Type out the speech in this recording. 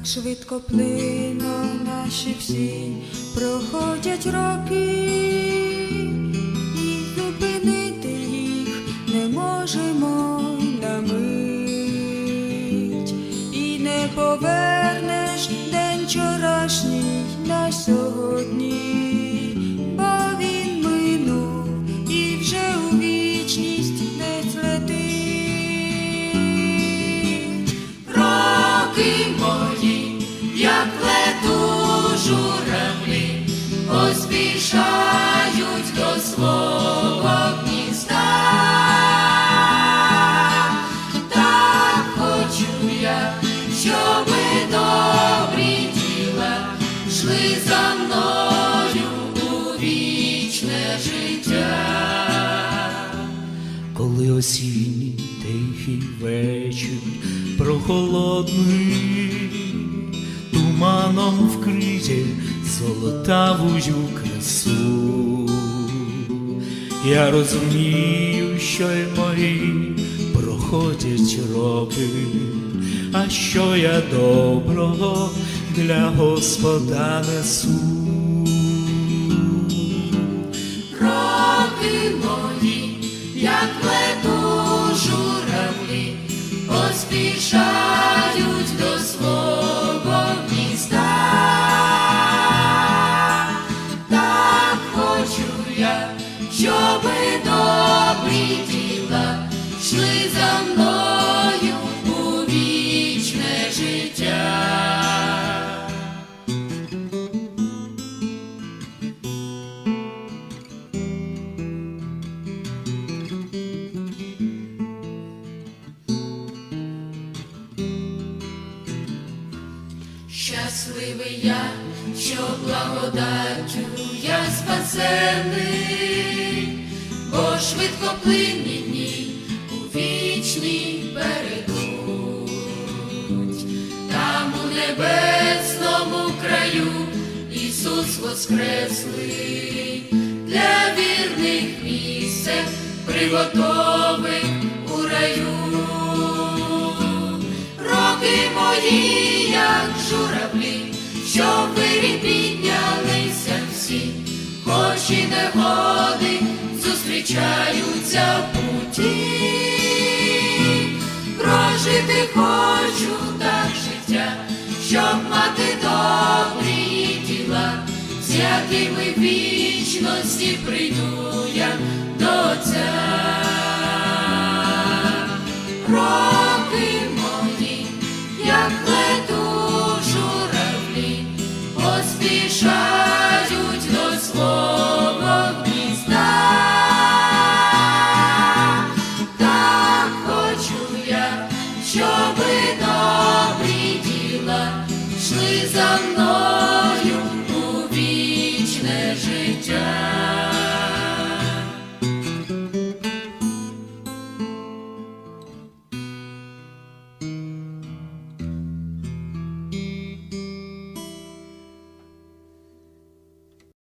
Так швидко плино наші всі. Проходять роки, і зупинити їх не можемо на мить, і не повернеш день вчорашній на сьогодні, поспішають до свого гнізда. Так хочу я, щоби добрі діла йшли за мною у вічне життя. коли осінній тихий вечір прохолодний, туманом вкриє золотавую красу. Я розумію, що й мої проходять роки, а що я доброго для Господа несу. Роки мої, як лету журавлі, поспішають діла йшли за мною у вічне життя. Щасливий я, що благодаттю я спасений, бо швидко плинні Ісус воскреслий, для вірних місце приготовив у раю. Роки мої, як журавлі, що вирі піднялися всі, хоч і негоди зустрічаються в путі. Прожити хочу так життя, щоб з вічності прийду я до Отця. Роки мої, як лету журавлі, поспішають